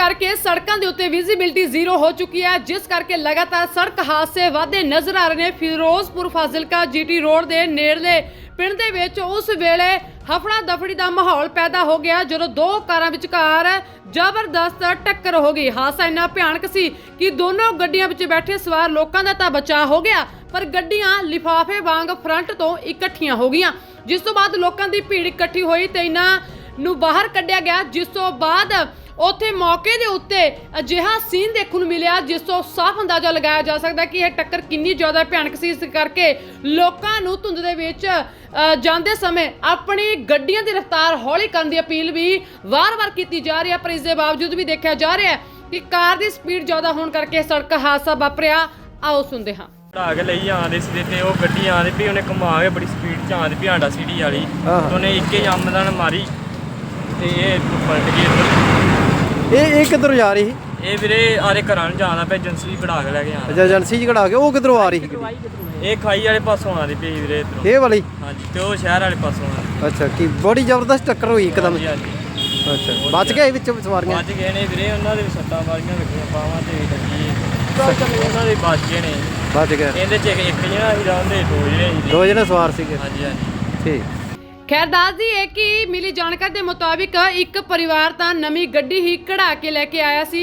ਕਰਕੇ ਸੜਕਾਂ ਦੇ ਉੱਤੇ ਵਿਜ਼ਿਬਿਲਟੀ ਜ਼ੀਰੋ ਹੋ ਚੁੱਕੀ ਹੈ, ਜਿਸ ਕਰਕੇ ਲਗਾਤਾਰ ਸੜਕ ਹਾਦਸੇ ਵਾਧੇ ਨਜ਼ਰ ਆ ਰਹੇ ਨੇ। ਫਿਰੋਜ਼ਪੁਰ ਫਾਜ਼ਿਲਕਾ ਜੀਟੀ ਰੋਡ ਦੇ ਨੇੜਲੇ ਪਿੰਡ ਦੇ ਵਿੱਚ ਉਸ ਵੇਲੇ ਹਫੜਾ ਦਫੜੀ ਦਾ ਮਾਹੌਲ ਪੈਦਾ ਹੋ ਗਿਆ, ਜਦੋਂ ਦੋ ਕਾਰਾਂ ਵਿਚਕਾਰ ਜ਼ਬਰਦਸਤ ਟੱਕਰ ਹੋ ਗਈ। ਹਾਦਸਾ ਇੰਨਾ ਭਿਆਨਕ ਸੀ ਕਿ ਦੋਨੋਂ ਗੱਡੀਆਂ ਵਿੱਚ ਬੈਠੇ ਸਵਾਰ ਲੋਕਾਂ ਦਾ ਤਾਂ ਬਚਾਅ ਹੋ ਗਿਆ, ਪਰ ਗੱਡੀਆਂ ਲਿਫਾਫੇ ਵਾਂਗ ਫਰੰਟ ਤੋਂ ਇਕੱਠੀਆਂ ਹੋ ਗਈਆਂ। ਜਿਸ ਤੋਂ ਬਾਅਦ ਲੋਕਾਂ ਦੀ ਭੀੜ ਇਕੱਠੀ ਹੋਈ ਤੇ ਇਹਨਾਂ ਨੂੰ ਬਾਹਰ ਕੱਢਿਆ ਗਿਆ, ਜਿਸ ਤੋਂ ਬਾਅਦ ਉੱਥੇ ਮੌਕੇ ਦੇ ਉੱਤੇ ਅਜਿਹਾ ਸੀਨ ਦੇਖਣ ਨੂੰ ਮਿਲਿਆ ਜਿਸ ਤੋਂ ਸਾਫ਼ ਅੰਦਾਜ਼ਾ ਲਗਾਇਆ ਜਾ ਸਕਦਾ ਕਿ ਇਹ ਟੱਕਰ ਕਿੰਨੀ ਜ਼ਿਆਦਾ ਭਿਆਨਕ ਸੀ। ਇਸ ਕਰਕੇ ਲੋਕਾਂ ਨੂੰ ਧੁੰਦ ਦੇ ਵਿੱਚ ਜਾਂਦੇ ਸਮੇਂ ਆਪਣੀ ਗੱਡੀਆਂ ਦੀ ਰਫ਼ਤਾਰ ਹੌਲੀ ਕਰਨ ਦੀ ਅਪੀਲ ਵੀ ਵਾਰ-ਵਾਰ ਕੀਤੀ ਜਾ ਰਹੀ ਹੈ। ਪਰ ਇਸ ਦੇ ਬਾਵਜੂਦ ਵੀ ਦੇਖਿਆ ਜਾ ਰਿਹਾ ਹੈ ਕਿ ਕਾਰ ਦੀ ਸਪੀਡ ਜ਼ਿਆਦਾ ਹੋਣ ਕਰਕੇ ਸੜਕ ਹਾਦਸਾ ਵਾਪਰਿਆ। ਆਓ ਸੁਣਦੇ ਹਾਂ। ਢਾ ਕੇ ਲਈ ਆਂਦੇ ਸੀ ਤੇ ਉਹ ਗੱਡੀ ਆਂਦੀ ਵੀ ਉਹਨੇ ਘੁਮਾ ਕੇ ਬੜੀ ਸਪੀਡ ਚ ਆਂਦੀ ਵੀ ਆਂਡਾ ਸਿਟੀ ਵਾਲੀ। ਤੇ ਉਹਨੇ ਇੱਕੇ ਜੰਮਦਨ ਮਾਰੀ ਤੇ ਇਹ ਪਲਟ ਗਈ। ਇੱਧਰ। ਇਹ ਇਹ ਕਿੱਧਰੋਂ ਜਾ ਰਹੀ ਸੀ? ਇਹ ਵੀਰੇ ਆਰੇ ਘਰਾਂ ਨੂੰ ਜਾਣਾ ਪਿਆ ਏਜੰਸੀ ਵੜਾ ਕੇ ਲੈ ਕੇ ਆਣਾ ਅੱਛਾ ਏਜੰਸੀ ਚ ਕਢਾ ਕੇ ਉਹ ਕਿੱਧਰੋਂ ਆ ਰਹੀ ਸੀ? ਇਹ ਖਾਈ ਵਾਲੇ ਪਾਸੋਂ ਆਂਦੀ ਪਈ ਵੀਰੇ ਇੱਧਰੋਂ। ਇਹ ਵਾਲੀ? ਹਾਂਜੀ ਤੇ ਉਹ ਸ਼ਹਿਰ ਵਾਲੇ ਪਾਸੋਂ ਆਂਦੀ ਅੱਛਾ ਕੀ ਬੜੀ ਜ਼ਬਰਦਸਤ ਟੱਕਰ ਹੋਈ ਇੱਕਦਮ। ਹਾਂਜੀ ਹਾਂਜੀ। ਅੱਛਾ ਬਚ ਗਏ ਵਿੱਚ ਸਵਾਰੀਆਂ? ਬਚ ਗਏ ਨੇ ਵੀਰੇ ਉਹਨਾਂ ਦੇ ਵੀ ਸੱਟਾਂ ਵਾਲੀਆਂ ਲੱਗੀਆਂ ਬਾਹਾਂ ਤੇ ਲੱਗੀ ਉਹਨਾਂ ਦੇ ਬਚ ਗਏ ਨੇ। ਬਚ ਗਏ। ਇਹਦੇ ਚ ਇੱਕ ਇੱਕ ਜਣਾ ਹੀ ਰਹਿੰਦੇ ਦੋ ਜਿਹੜੇ ਸੀ। ਦੋ ਜਣੇ ਸਵਾਰ ਸੀਗੇ। ਹਾਂਜੀ ਹਾਂਜੀ। ਠੀਕ। ਖੈਰ ਦੱਸਦੀ ਹੈ ਕਿ ਮਿਲੀ ਜਾਣਕਾਰੀ ਦੇ ਮੁਤਾਬਿਕ ਇੱਕ ਪਰਿਵਾਰ ਤਾਂ ਨਵੀਂ ਗੱਡੀ ਹੀ ਕਢਾ ਕੇ ਲੈ ਕੇ ਆਇਆ ਸੀ।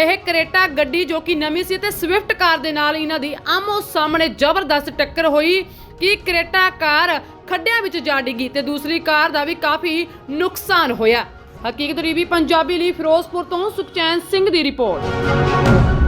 ਇਹ ਕਰੇਟਾ ਗੱਡੀ ਜੋ ਕਿ ਨਵੀਂ ਸੀ ਤੇ ਸਵਿਫਟ ਕਾਰ ਦੇ ਨਾਲ ਇਹਨਾਂ ਦੀ ਆਮੋ ਸਾਹਮਣੇ ਜ਼ਬਰਦਸਤ ਟੱਕਰ ਹੋਈ ਕਿ ਕਰੇਟਾ ਕਾਰ ਖੱਡਿਆਂ ਵਿੱਚ ਜਾ ਡਿੱਗੀ ਤੇ ਦੂਸਰੀ ਕਾਰ ਦਾ ਵੀ ਕਾਫੀ ਨੁਕਸਾਨ ਹੋਇਆ। ਹਕੀਕਤ ਰੀਵੀ ਪੰਜਾਬੀ ਲਈ ਫਿਰੋਜ਼ਪੁਰ ਤੋਂ ਸੁਖਚੈਨ ਸਿੰਘ ਦੀ ਰਿਪੋਰਟ।